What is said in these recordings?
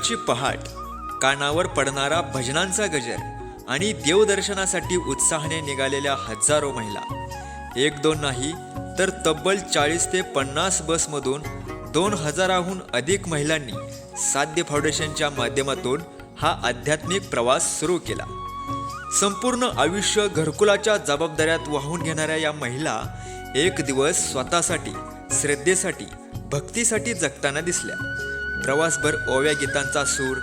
सकाळची पहाट कानावर पडणारा भजनांचा गजर आणि देवदर्शनासाठी उत्साहाने निघालेल्या हजारो महिला. एक दोन नाही तर तब्बल चाळीस ते पन्नास बसमधून दोन हजाराहून अधिक महिलांनी साध्य फाउंडेशनच्या माध्यमातून हा आध्यात्मिक प्रवास सुरू केला. संपूर्ण आयुष्य घरकुलाच्या जबाबदाऱ्यात वाहून घेणाऱ्या या महिला एक दिवस स्वतःसाठी श्रद्धेसाठी भक्तीसाठी जगताना दिसल्या. प्रवासभर ओव्या गीतांचा सूर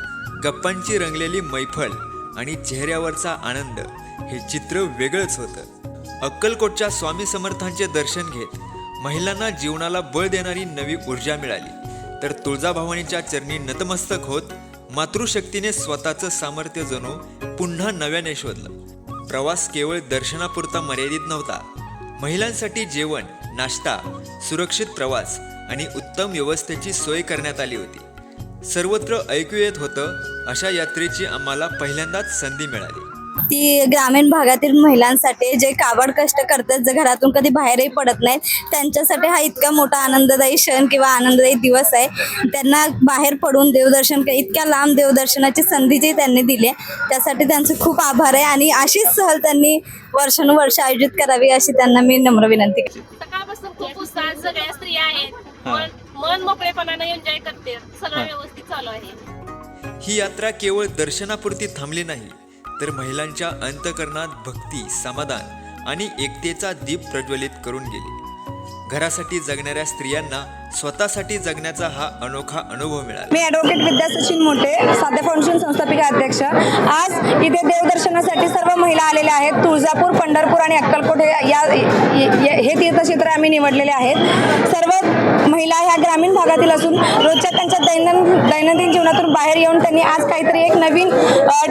गप्पांची रंगलेली मैफल आणि चेहऱ्यावरचा आनंद हे चित्र वेगळंच होतं. अक्कलकोटच्या स्वामी समर्थांचे दर्शन घेत महिलांना जीवनाला बळ देणारी नवी ऊर्जा मिळाली. तर तुळजाभवानीच्या चरणी नतमस्तक होत मातृशक्तीने स्वतःचं सामर्थ्य जणू पुन्हा नव्याने शोधलं. प्रवास केवळ दर्शनापुरता मर्यादित नव्हता. महिलांसाठी जेवण नाश्ता सुरक्षित प्रवास आणि उत्तम व्यवस्थेची सोय करण्यात आली होती. सर्वत्र ऐकू येत होतं अशा यात्रेची आम्हाला पहिल्यांदाच संधी मिळाली. ती ग्रामीण भागातील महिलांसाठी जे काबड कष्ट करतात जे घरातून कधी बाहेरही पडत नाहीत त्यांच्यासाठी हा इतका मोठा आनंददायी क्षण किंवा आनंददायी दिवस आहे. त्यांना बाहेर पडून देवदर्शन क- इतक्या लांब देवदर्शनाची संधी जी त्यांनी दिली आहे त्यासाठी त्यांचे खूप आभार आहे आणि अशीच सहल त्यांनी वर्षानुवर्ष आयोजित करावी अशी त्यांना मी नम्र विनंती करते. सकाळपासून खूप उत्साहात सगळ्या स्त्रिया आहेत. मन मोकळेपणाने एन्जॉय करते. सगळं व्यवस्थित चालू आहे. ही यात्रा केवळ दर्शनापुरती थांबली नाही तर महिलांच्या अंतकरणात भक्ती समाधान आणि एकतेचा दीप प्रज्वलित करून गेली. घरासाठी जगणाऱ्या स्त्रियांना स्वतःसाठी जगण्याचा हा अनोखा अनुभव मिळाला. मी ॲडव्होकेट विद्या सचिन मोठे साध्या फाउंडेशन संस्थापिका अध्यक्ष. आज इथे देवदर्शनासाठी सर्व महिला आलेल्या आहेत. तुळजापूर पंढरपूर आणि अक्कलकोट हे या हे- हे तीर्थक्षेत्र आम्ही निवडलेले आहेत. सर्व महिला ह्या ग्रामीण भागातील असून रोजच्या त्यांच्या दैनंदिन दैनंदिन जीवनातून बाहेर येऊन त्यांनी आज काहीतरी एक नवीन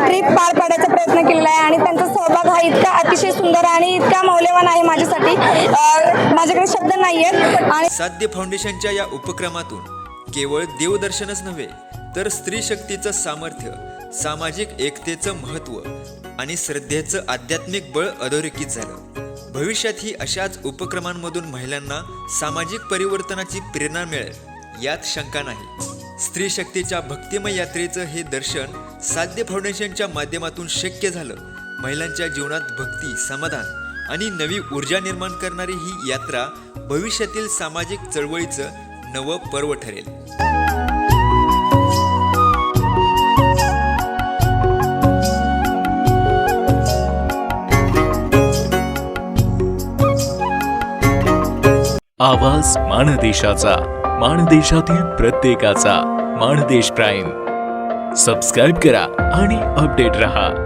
ट्रिप पार पाडायचा प्रयत्न केलेला आहे. आणि त्यांचा सहभाग हा इतका अतिशय सुंदर आणि इतका मौल्यवान आहे माझ्यासाठी अ, माझ्याकडे शब्द नाही आहेत आणि साध्य फाउंडेशनच्या या उपक्रमातून केवळ देवदर्शनच नव्हे तर स्त्री शक्तीचं सामर्थ्य सामाजिक एकतेचं महत्त्व आणि श्रद्धेचं आध्यात्मिक बळ अधोरेखित झालं. भविष्यातही अशाच उपक्रमांमधून महिलांना सामाजिक परिवर्तनाची प्रेरणा मिळेल यात शंका नाही. स्त्री शक्तीच्या भक्तिमय यात्रेचं हे दर्शन साध्य फाउंडेशनच्या माध्यमातून शक्य झालं. महिलांच्या जीवनात भक्ती समाधान आणि नवी ऊर्जा निर्माण करणारी ही यात्रा भविष्यातील सामाजिक चळवळीचं नवं पर्व ठरेल. आवाज माणदेशाचा माणदेशातील प्रत्येकाचा माणदेश प्राईम. सबस्क्राईब करा आणि अपडेट रहा.